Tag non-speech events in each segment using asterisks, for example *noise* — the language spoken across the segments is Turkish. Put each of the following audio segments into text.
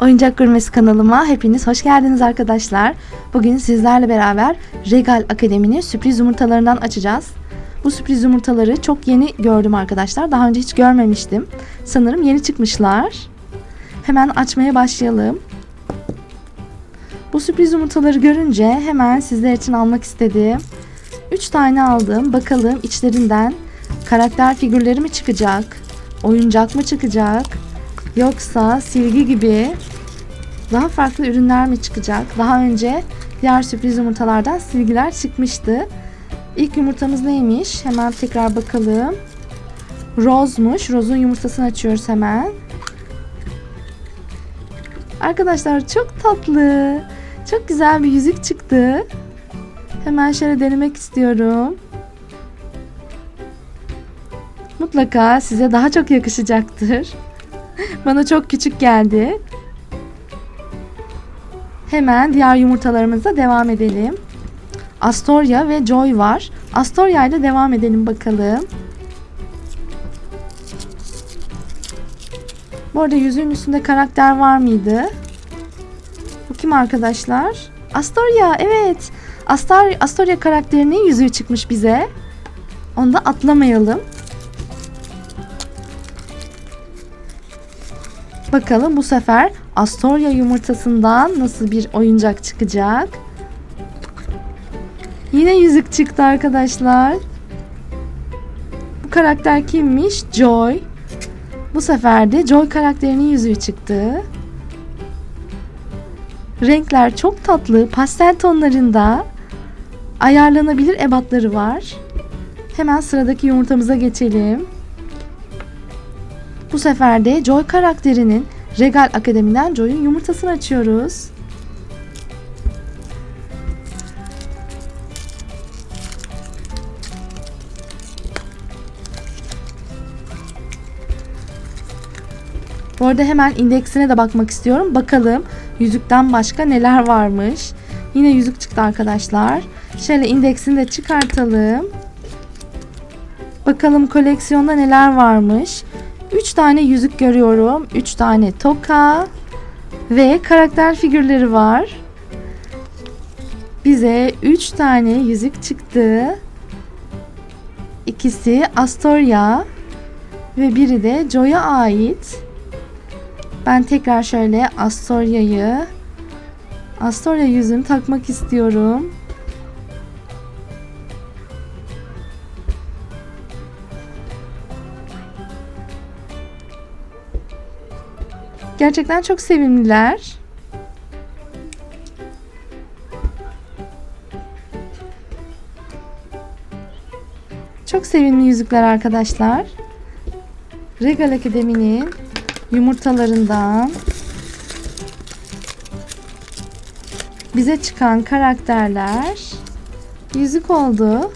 Oyuncak Gurmesi kanalıma hepiniz hoş geldiniz arkadaşlar. Bugün sizlerle beraber Regal Akademi'nin sürpriz yumurtalarından açacağız. Bu sürpriz yumurtaları çok yeni gördüm arkadaşlar. Daha önce hiç görmemiştim. Sanırım yeni çıkmışlar. Hemen açmaya başlayalım. Bu sürpriz yumurtaları görünce hemen sizler için almak istedim. 3 tane aldım. Bakalım içlerinden karakter figürleri mi çıkacak? Oyuncak mı çıkacak? Yoksa silgi gibi daha farklı ürünler mi çıkacak? Daha önce diğer sürpriz yumurtalardan silgiler çıkmıştı. İlk yumurtamız neymiş? Hemen tekrar bakalım. Rose'muş. Rose'un yumurtasını açıyoruz hemen. Arkadaşlar çok tatlı. Çok güzel bir yüzük çıktı. Hemen şöyle denemek istiyorum. Mutlaka size daha çok yakışacaktır. *laughs* Bana çok küçük geldi. Hemen diğer yumurtalarımıza devam edelim. Astoria ve Joy var. Astoria ile devam edelim bakalım. Bu arada yüzüğün üstünde karakter var mıydı? Bu kim arkadaşlar? Astoria evet. Astar Astoria karakterinin yüzüğü çıkmış bize. Onu da atlamayalım. Bakalım bu sefer Astoria yumurtasından nasıl bir oyuncak çıkacak? Yine yüzük çıktı arkadaşlar. Bu karakter kimmiş? Joy. Bu sefer de Joy karakterinin yüzüğü çıktı. Renkler çok tatlı, pastel tonlarında. Ayarlanabilir ebatları var. Hemen sıradaki yumurtamıza geçelim. Bu sefer de Joy karakterinin Regal Akademi'den Joy'un yumurtasını açıyoruz. Bu arada hemen indeksine de bakmak istiyorum. Bakalım yüzükten başka neler varmış. Yine yüzük çıktı arkadaşlar. Şöyle indeksini de çıkartalım. Bakalım koleksiyonda neler varmış. 3 tane yüzük görüyorum. 3 tane toka ve karakter figürleri var. Bize 3 tane yüzük çıktı. İkisi Astoria ve biri de Joy'a ait. Ben tekrar şöyle Astoria'yı Astoria yüzüğünü takmak istiyorum. Gerçekten çok sevimliler. Çok sevimli yüzükler arkadaşlar. Regal Akademi'nin yumurtalarından bize çıkan karakterler yüzük oldu.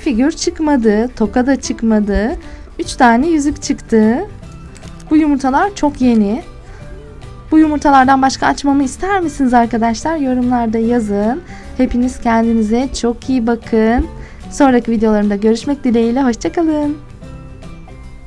Figür çıkmadı, toka da çıkmadı. 3 tane yüzük çıktı. Bu yumurtalar çok yeni. Bu yumurtalardan başka açmamı ister misiniz arkadaşlar? Yorumlarda yazın. Hepiniz kendinize çok iyi bakın. Sonraki videolarımda görüşmek dileğiyle. Hoşçakalın.